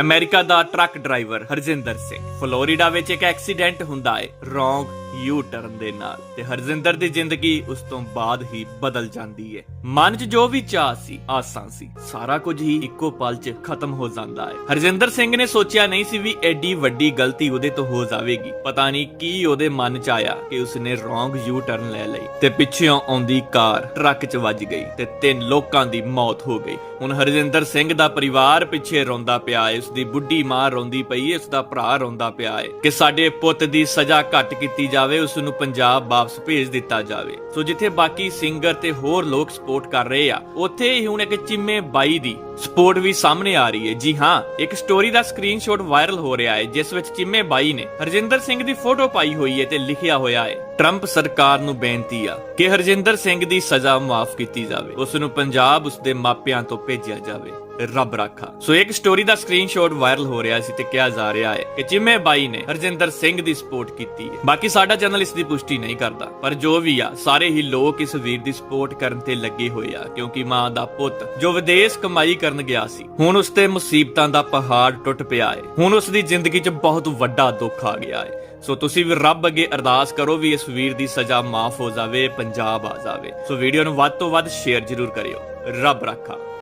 America ਦਾ truck driver Harjinder Singh. Florida ਵਿੱਚ ਇੱਕ accident ਹੁੰਦਾ ਹੈ। ਰੋਂਗ ਯੂ ਟਰਨ ਦੇ ਨਾਲ ਤੇ ਹਰਜਿੰਦਰ ਦੀ ਜ਼ਿੰਦਗੀ ਉਸ ਤੋਂ ਬਾਅਦ ਹੀ ਬਦਲ ਜਾਂਦੀ ਹੈ ਮਨ 'ਚ ਜੋ ਵੀ ਚਾਹ ਸੀ, ਆਸਾਂ ਸੀ, ਸਾਰਾ ਕੁਝ ਹੀ ਇੱਕੋ ਪਲ 'ਚ ਖਤਮ ਹੋ ਜਾਂਦਾ ਹੈ ਹਰਜਿੰਦਰ ਸਿੰਘ ਨੇ ਸੋਚਿਆ ਨਹੀਂ ਸੀ ਵੀ ਐਡੀ ਵੱਡੀ ਗਲਤੀ ਉਹਦੇ ਤੋਂ ਹੋ ਜਾਵੇਗੀ। ਪਤਾ ਨਹੀਂ ਕੀ ਉਹਦੇ ਮਨ 'ਚ ਆਇਆ ਕਿ ਉਸਨੇ ਰੋਂਗ ਯੂ ਟਰਨ ਲੈ ਲਈ ਤੇ ਪਿੱਛੇੋਂ ਆਉਂਦੀ ਕਾਰ ਟਰੱਕ 'ਚ ਵੱਜ ਗਈ ਤੇ ਤਿੰਨ ਲੋਕਾਂ ਦੀ ਮੌਤ ਹੋ ਗਈ। ਹੁਣ ਹਰਜਿੰਦਰ ਸਿੰਘ ਦਾ ਪਰਿਵਾਰ ਪਿੱਛੇ ਰੋਂਦਾ ਪਿਆ ਹੈ ਉਸਦੀ ਬੁੱਢੀ ਮਾਂ ਰੋਂਦੀ ਪਈ ਹੈ ਉਸਦਾ ਭਰਾ ਰੋਂਦਾ ਪਿਆ ਹੈ ਕਿ ਸਾਡੇ ਪੁੱਤ ਦੀ ਸਜ਼ਾ ਘੱਟ ਕੀਤੀ ਜਾ ਜਾਵੇ, ਉਸ ਨੂੰ ਪੰਜਾਬ ਵਾਪਸ ਭੇਜ ਦਿੱਤਾ ਜਾਵੇ। ਸੋ ਜਿੱਥੇ ਬਾਕੀ ਸਿੰਗਰ ਤੇ ਹੋਰ ਲੋਕ ਸਪੋਰਟ ਕਰ ਰਹੇ ਆ, ਉੱਥੇ ਹੀ ਹੁਣ ਇੱਕ ਚਿੰਮੇ ਬਾਈ ਦੀ ਸਪੋਰਟ ਵੀ ਸਾਹਮਣੇ ਆ ਰਹੀ ਹੈ। ਜੀ ਹਾਂ, ਇੱਕ ਸਟੋਰੀ ਦਾ ਸਕਰੀਨਸ਼ਾਟ ਵਾਇਰਲ ਹੋ ਰਿਹਾ ਹੈ, ਜਿਸ ਵਿੱਚ ਚਿੰਮੇ ਬਾਈ ਨੇ ਹਰਜਿੰਦਰ ਸਿੰਘ ਦੀ ਫੋਟੋ ਪਾਈ ਹੋਈ ਹੈ ਤੇ ਲਿਖਿਆ ਹੋਇਆ ਹੈ ਟਰੰਪ ਸਰਕਾਰ ਨੂੰ ਬੇਨਤੀ ਆ ਕਿ ਹਰਜਿੰਦਰ ਸਿੰਘ ਦੀ ਸਜ਼ਾ ਮਾਫ ਕੀਤੀ ਜਾਵੇ। ਉਸ ਨੂੰ ਪੰਜਾਬ ਉਸਦੇ ਮਾਪਿਆਂ ਤੋਂ ਭੇਜਿਆ ਜਾਵੇ। ਰੱਬ ਰਾਖਾ। ਸੋ ਇੱਕ ਸਟੋਰੀ ਦਾ ਸਕਰੀਨਸ਼ਾਟ ਵਾਇਰਲ ਹੋ ਰਿਹਾ ਸੀ ਤੇ ਕਿਹਾ ਜਾ ਰਿਹਾ ਹੈ ਕਿ ਚਿੰਮੇ ਬਾਈ ਨੇ ਹਰਜਿੰਦਰ ਸਿੰਘ ਦੀ ਸਪੋਰਟ ਕੀਤੀ ਹੈ। ਬਾਕੀ ਸਾਡਾ ਚੈਨਲ ਇਸ ਦੀ ਪੁਸ਼ਟੀ ਨਹੀਂ ਕਰਦਾ। ਪਰ ਜੋ ਵੀ ਆ, ਸਾਰੇ ਹੀ ਲੋਕ ਇਸ ਵੀਰ ਦੀ ਸਪੋਰਟ ਕਰਨ ਤੇ ਲੱਗੇ ਹੋਏ ਆ, ਕਿਉਂਕਿ ਮਾਂ ਦਾ ਪੁੱਤ ਜੋ ਵਿਦੇਸ਼ ਕਮਾਈ ਕਰਨ ਗਿਆ ਸੀ, ਹੁਣ ਉਸ ਤੇ ਮੁਸੀਬਤਾਂ ਦਾ ਪਹਾੜ ਟੁੱਟ ਪਿਆ ਹੈ। ਹੁਣ ਉਸ ਦੀ ਜ਼ਿੰਦਗੀ 'ਚ ਬਹੁਤ ਵੱਡਾ ਦੁੱਖ ਆ ਗਿਆ ਹੈ। ਸੋ ਤੁਸੀਂ ਵੀ ਰੱਬ ਅੱਗੇ ਅਰਦਾਸ ਕਰੋ ਵੀ ਇਸ ਵੀਰ ਦੀ ਸਜ਼ਾ ਮਾਫ ਹੋ ਜਾਵੇ, ਪੰਜਾਬ ਆ ਜਾਵੇ। ਸੋ ਵੀਡੀਓ ਨੂੰ ਵੱਧ ਤੋਂ ਵੱਧ ਸ਼ੇਅਰ ਜ਼ਰੂਰ ਕਰਿਓ। ਰੱਬ ਰਾਖਾ।